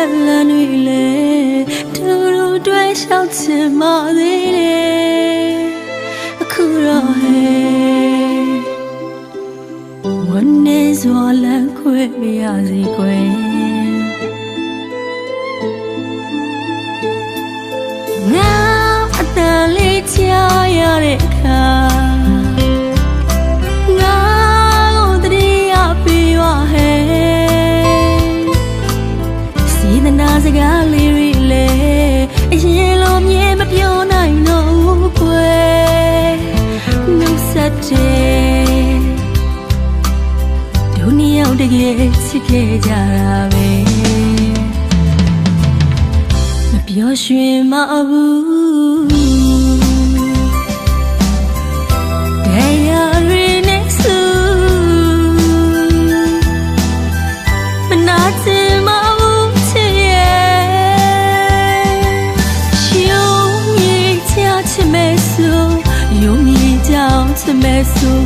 တဲ့လမ်းတွေလေသူတို့တွေ့ရှောက်ချင်မသေးတယ်အခုတော့ဟဲ့ဝန်နေစွာလမ်းခွေရစီကွ နီယောက်တကယ်ချစ်ခဲ့ကြတာပဲမပြောရွှင်မဘူး Diary next to မနာချင်မဘူးချစ်ရဲ့ယုံကြည်ချချင်မဲ့ဆိုယုံကြည်ကြောင်ချင်မဲ့ဆို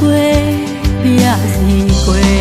ကွယ်ပြရစီကွယ်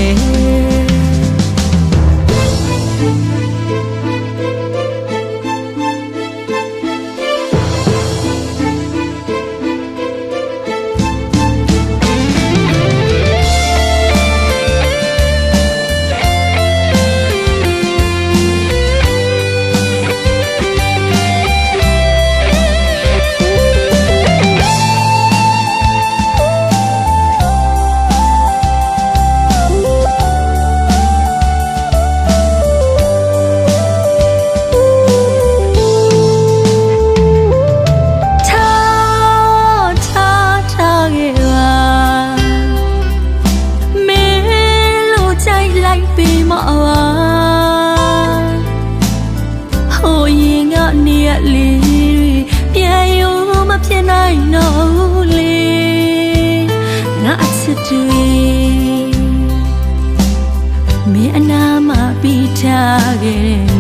နိုင်တော့ဘူးလေငါအချစ်တွေမင်းအနာမပြီးထားခဲ့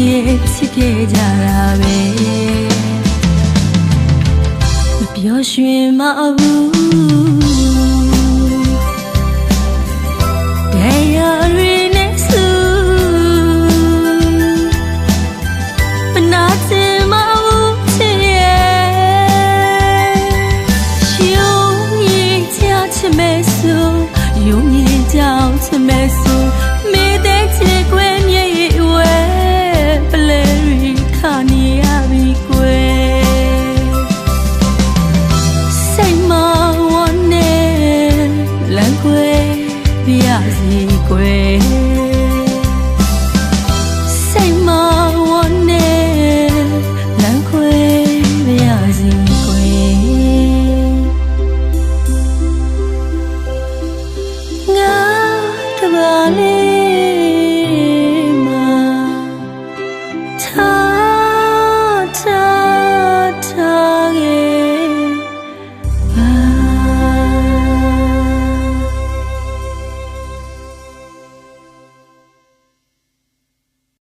နီယောက်တကယ်ချစ်ခဲ့ကြတာပဲမပြောရွှင်မဘူး Diary next to မနာချင်မဘူးချစ်ရဲ့ယုံကြည်ချချင်မဲ့ဆိုယုံကြည်ကြောင်ချင်မဲ့ဆို ပြရစီကွယ်